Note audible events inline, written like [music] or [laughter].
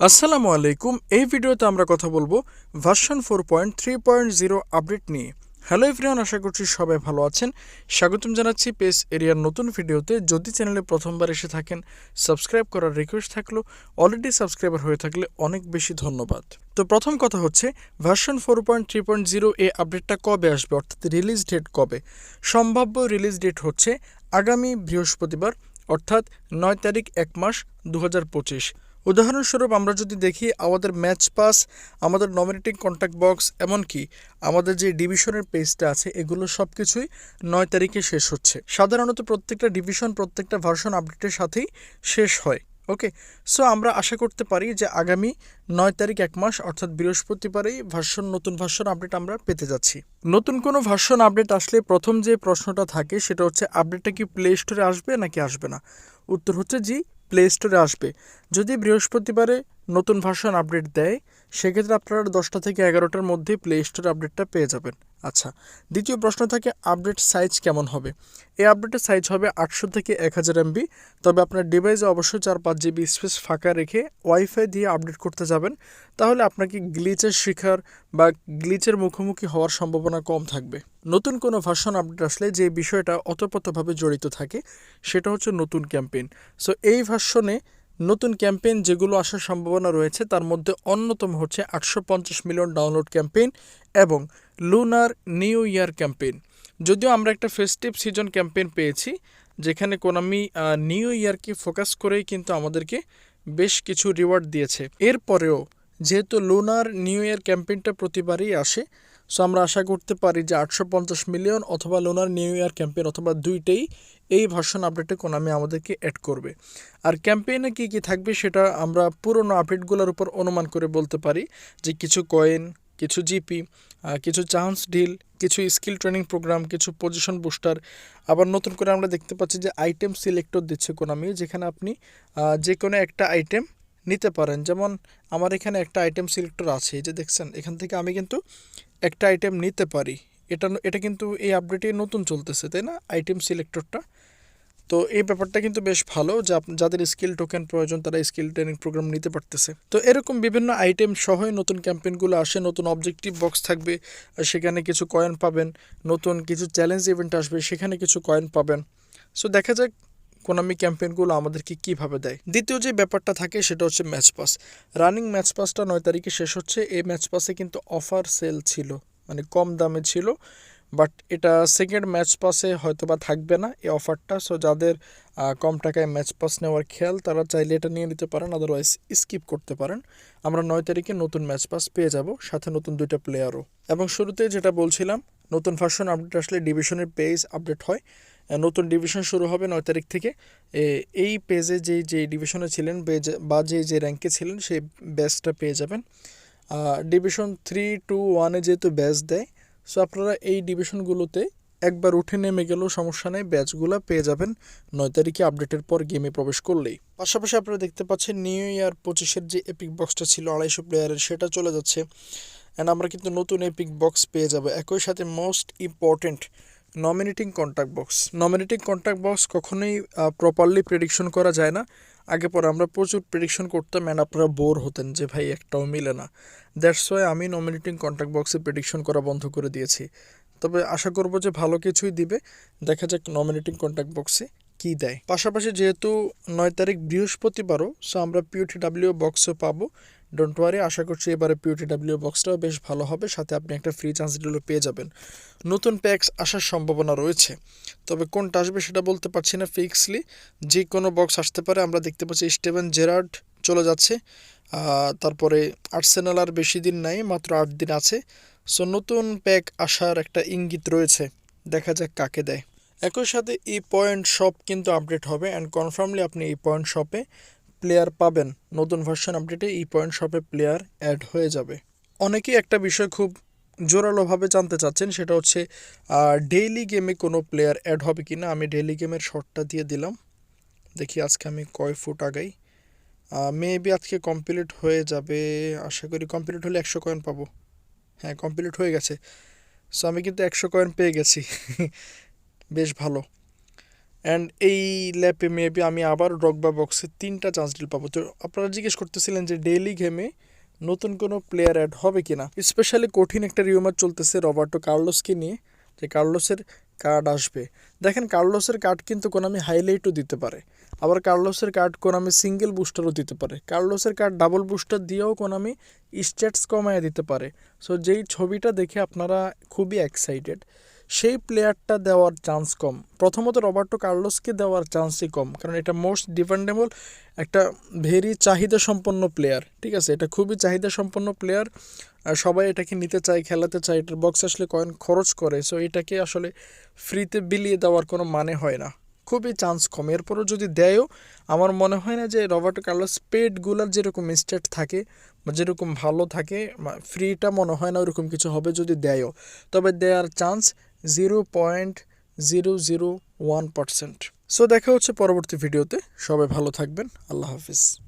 আসসালামু আলাইকুম। এই ভিডিওতে আমরা কথা বলব version four point three point zero update নিয়ে। হ্যালো এভরিওয়ান আশা করছি সবাই ভালো আছেন। স্বাগতম জানাচ্ছি পেস এরিয়ার নতুন ভিডিওতে। যদি চ্যানেলে প্রথমবার এসে থাকেন সাবস্ক্রাইব করার রিকোয়েস্ট থাকল। অলরেডি সাবস্ক্রাইবার হয়ে থাকলে অনেক বেশি ধন্যবাদ। তো প্রথম কথা হচ্ছে version four point three point zero এই আপডেটটা কবে আসবে? অর্থাৎ রিলিজ ডেট কবে? সম্ভাব্য রিলিজ ডেট হচ্ছে আগামী বৃহস্পতিবার, অর্থাৎ নয় তারিখ এক মাস দু হাজার পঁচিশ। উদাহরণস্বরূপ আমরা যদি দেখি আমাদের ম্যাচ পাস, আমাদের নমিনেটিং কন্ট্যাক্ট বক্স এমনকি আমাদের যে ডিভিশনের পেজটা আছে, এগুলো সব কিছুই নয় তারিখে শেষ হচ্ছে। সাধারণত প্রত্যেকটা ডিভিশন প্রত্যেকটা ভার্সন আপডেটের সাথেই শেষ হয় ওকে সো আমরা আশা করতে পারি যে আগামী নয় তারিখ এক মাস, অর্থাৎ বৃহস্পতিবারেই ভার্সন নতুন ভার্সন আপডেট আমরা পেতে যাচ্ছি। নতুন কোনো ভার্সন আপডেট আসলে প্রথম যে প্রশ্নটা থাকে, সেটা হচ্ছে আপডেটটা কি প্লে স্টোরে আসবে নাকি আসবে না? উত্তর হচ্ছে জি প্লে স্টোরে আসবে। যদি বৃহস্পতিবারে নতুন ভার্সন আপডেট দেয়, সেক্ষেত্রে আপনারা দশটা থেকে এগারোটার মধ্যে প্লে স্টোর আপডেটটা পেয়ে যাবেন। আচ্ছা দ্বিতীয় প্রশ্ন থাকে আপডেট সাইজ কেমন হবে? এই আপডেটের সাইজ হবে আটশো থেকে এক হাজার এমবি তবে আপনার ডিভাইসে অবশ্যই চার পাঁচ জিবি স্পেস ফাঁকা রেখে ওয়াইফাই দিয়ে আপডেট করতে যাবেন। তাহলে আপনাকে গ্লিচের শিখার বা গ্লিচের মুখোমুখি হওয়ার সম্ভাবনা কম থাকবে। নতুন কোনো ভার্সন আপডেট আসলে যে বিষয়টা অতপ্রতভাবে জড়িত থাকে, সেটা হচ্ছে নতুন ক্যাম্পেইন সো এই ভার্সনে নতুন ক্যাম্পেইন যেগুলো আসার সম্ভাবনা রয়েছে, তার মধ্যে অন্যতম হচ্ছে আটশো পঞ্চাশ মিলিয়ন ডাউনলোড ক্যাম্পেইন এবং লুনার নিউ ইয়ার ক্যাম্পেইন। যদিও আমরা একটা ফেস্টিভ সিজন ক্যাম্পেইন পেয়েছি, যেখানে কোনামি নিউ ইয়ারকে ফোকাস করেই কিন্তু আমাদেরকে বেশ কিছু রিওয়ার্ড দিয়েছে। এরপরেও যেহেতু লুনার নিউ ইয়ার ক্যাম্পেইনটা প্রতিবারই আসে সো আমরা আশা করতে পারি যে আটশো পঞ্চাশ মিলিয়ন অথবা লোনার নিউ ইয়ার ক্যাম্পেইন অথবা দুইটাই এই ভার্সন আপডেটে কোনামি আমাদেরকে অ্যাড করবে। আর ক্যাম্পেইনে কী কী থাকবে সেটা আমরা পুরনো আপডেটগুলোর উপর অনুমান করে বলতে পারি যে কিছু কয়েন কিছু জিপি কিছু চান্স ডিল কিছু স্কিল ট্রেনিং প্রোগ্রাম কিছু পজিশন বুস্টার আবার নতুন করে আমরা দেখতে পাচ্ছি যে আইটেম সিলেক্টর দিচ্ছে কোনামি যেখানে আপনি যে কোনো একটা আইটেম নিতে পারেন। যেমন আমার এখানে একটা আইটেম সিলেক্টর আছে, এই যে দেখছেন, এখান থেকে আমি কিন্তু একটা আইটেম নিতে পারি। এটা এটা কিন্তু এই আপডেটে নতুন চলতেছে, তাই না? আইটেম সিলেক্টরটা তো এই ব্যাপারটা কিন্তু বেশ ভালো, যা যাদের স্কিল টোকেন প্রয়োজন, তারা স্কিল ট্রেনিং প্রোগ্রাম নিতে পারতেছে। তো এরকম বিভিন্ন আইটেম সহই নতুন ক্যাম্পেইনগুলো আসে, নতুন অবজেক্টিভ বক্স থাকবে সেখানে কিছু কয়েন পাবেন, নতুন কিছু চ্যালেঞ্জ ইভেন্ট আসবে, সেখানে কিছু কয়েন পাবেন। সো দেখা যাক কোনামি ক্যাম্পেইনগুলো আমাদেরকে কীভাবে দেয়? দ্বিতীয় যে ব্যাপারটা থাকে সেটা হচ্ছে ম্যাচ পাস। রানিং ম্যাচ পাসটা নয় তারিখে শেষ হচ্ছে। এই ম্যাচ পাসে কিন্তু অফার সেল ছিল মানে কম দামে ছিল। বাট এটা সেকেন্ড ম্যাচ পাসে হয়তো বা থাকবে না এই অফারটা। সো যাদের কম টাকায় ম্যাচ পাস নেওয়ার খেয়াল, তারা চাইলে এটা নিয়ে নিতে পারেন আদারওয়াইজ স্কিপ করতে পারেন। আমরা নয় তারিখে নতুন ম্যাচ পাস পেয়ে যাব, সাথে নতুন দুইটা প্লেয়ারও এবং শুরুতে যেটা বলছিলাম, নতুন ভার্সন আপডেট আসলে ডিভিশনের পেজ আপডেট হয়। নতুন ডিভিশন শুরু হবে নয় তারিখ থেকে। এই পেজে যেই যে ডিভিশনে ছিলেন, বা, যে যে র্যাঙ্কে ছিলেন, সেই ব্যাচটা পেয়ে যাবেন। ডিভিশন থ্রি টু ওয়ানে যেহেতু ব্যাচ দেয় সো আপনারা এই ডিভিশনগুলোতে একবার উঠে নেমে গেলেও সমস্যা নেই ব্যাচগুলো পেয়ে যাবেন নয় তারিখে আপডেটের পর গেমে প্রবেশ করলেই। পাশাপাশি আপনারা দেখতে পাচ্ছেন নিউ ইয়ার পঁচিশের যে এপিক বক্সটা ছিল, আড়াইশো প্লেয়ারের সেটা চলে যাচ্ছে। অ্যান্ড আমরা কিন্তু নতুন এপিক বক্স পেয়ে যাব। একই সাথে most important nominating contact box nominating contact box কখনোই প্রপারলি প্রেডিকশন করা যায় না। আগে পরে আমরা প্রচুর প্রেডিকশন করতাম অ্যান্ড আপনারা বোর হতেন যে, ভাই, একটাও মিলে না। দ্যাটস ওয়াই আমি নমিনেটিং কন্ট্যাক্ট বক্সে প্রেডিকশন করা বন্ধ করে দিয়েছি। তবে আশা করব যে, ভালো কিছুই দিবে। দেখা যাক নমিনেটিং কন্ট্যাক্ট বক্সে কি দেয়। পাশাপাশি যেহেতু নয় তারিখ বৃহস্পতিবারও সো আমরা পিউটি ডাব্লিউ বক্সও পাবো। ডোন্ট ওয়ারি আশা করছি এবারে পিউটি ডাব্লিউ বক্সটাও বেশ ভালো হবে। সাথে আপনি একটা ফ্রি চান্স ডিলও পেয়ে যাবেন। নতুন প্যাক্স আসার সম্ভাবনা রয়েছে। তবে কোনটা আসবে সেটা বলতে পারছি না ফিক্সলি যে কোনো বক্স আসতে পারে। আমরা দেখতে পাচ্ছি স্টেভেন জেরার্ড চলে যাচ্ছে। তারপরে আর্সেনাল আর বেশি দিন নাই, মাত্র আট দিন আছে। সো নতুন প্যাক আসার একটা ইঙ্গিত রয়েছে। দেখা যাক কাকে দেয়। একই সাথে এই পয়েন্ট শপ কিন্তু আপডেট হবে। অ্যান্ড কনফার্মলি আপনি এই পয়েন্ট শপে প্লেয়ার পাবেন। নতুন ভার্সন আপডেটে ই পয়েন্ট শপে প্লেয়ার অ্যাড হয়ে যাবে। অনেকেই একটা বিষয় খুব জোরালোভাবে জানতে চাচ্ছেন, সেটা হচ্ছে ডেইলি গেমে কোনো প্লেয়ার অ্যাড হবে কি না আমি ডেইলি গেমের শর্টটা দিয়ে দিলাম। দেখি আজকে আমি কয় ফুট আগাই। মেবি আজকে কমপ্লিট হয়ে যাবে, আশা করি কমপ্লিট হলে একশো কয়েন পাবো। হ্যাঁ কমপ্লিট হয়ে গেছে। সো আমি কিন্তু একশো কয়েন পেয়ে গেছি। [laughs] বেশ ভালো। অ্যান্ড এই ল্যাপে মেবি আমি আবার ড্রগবা বক্সে তিনটা চান্স ডিল পাবো। তো আপনারা জিজ্ঞেস করতেছিলেন যে ডেইলি গেমে নতুন কোনো প্লেয়ার অ্যাড হবে কিনা? স্পেশালি কঠিন একটা রিউমার চলতেছে রবার্টো কার্লোসকে নিয়ে, যে কার্লোসের কার্ড আসবে। দেখেন কার্লোসের কার্ড কিন্তু কোনামি হাইলাইটও দিতে পারে। আবার কার্লোসের কার্ড কোনামি সিঙ্গেল বুস্টারও দিতে পারে। কার্লোসের কার্ড ডাবল বুস্টার দিয়েও কোনামি স্ট্যাটস কমায় দিতে পারে। সো যেই ছবিটা দেখে আপনারা খুবই এক্সাইটেড সেই প্লেয়ারটা দেওয়ার চান্স কম। প্রথমত রবার্টো কার্লোসকে দেওয়ার চান্সই কম, কারণ এটা মোস্ট ডিপেন্ডেবল একটা ভেরি চাহিদা সম্পন্ন প্লেয়ার ঠিক আছে? এটা খুবই চাহিদা সম্পন্ন প্লেয়ার সবাই এটাকে নিতে চায়, খেলাতে চায়, এটার বক্স আসলে কয়েন খরচ করে সো এটাকে আসলে ফ্রিতে বিলিয়ে দেওয়ার কোনো মানে হয় না। খুবই চান্স কম। এরপরও যদি দেয়ও, আমার মনে হয় না যে রবার্টো কার্লোস পেডগুলার যেরকম স্টেট থাকে, বা যেরকম ভালো থাকে ফ্রিটা মনে হয় না ওরকম কিছু হবে যদি দেয়ও। তবে দেওয়ার chance zero point zero zero one percent so দেখা হচ্ছে পরবর্তী ভিডিওতে সবাই ভালো থাকবেন। আল্লাহ হাফিজ।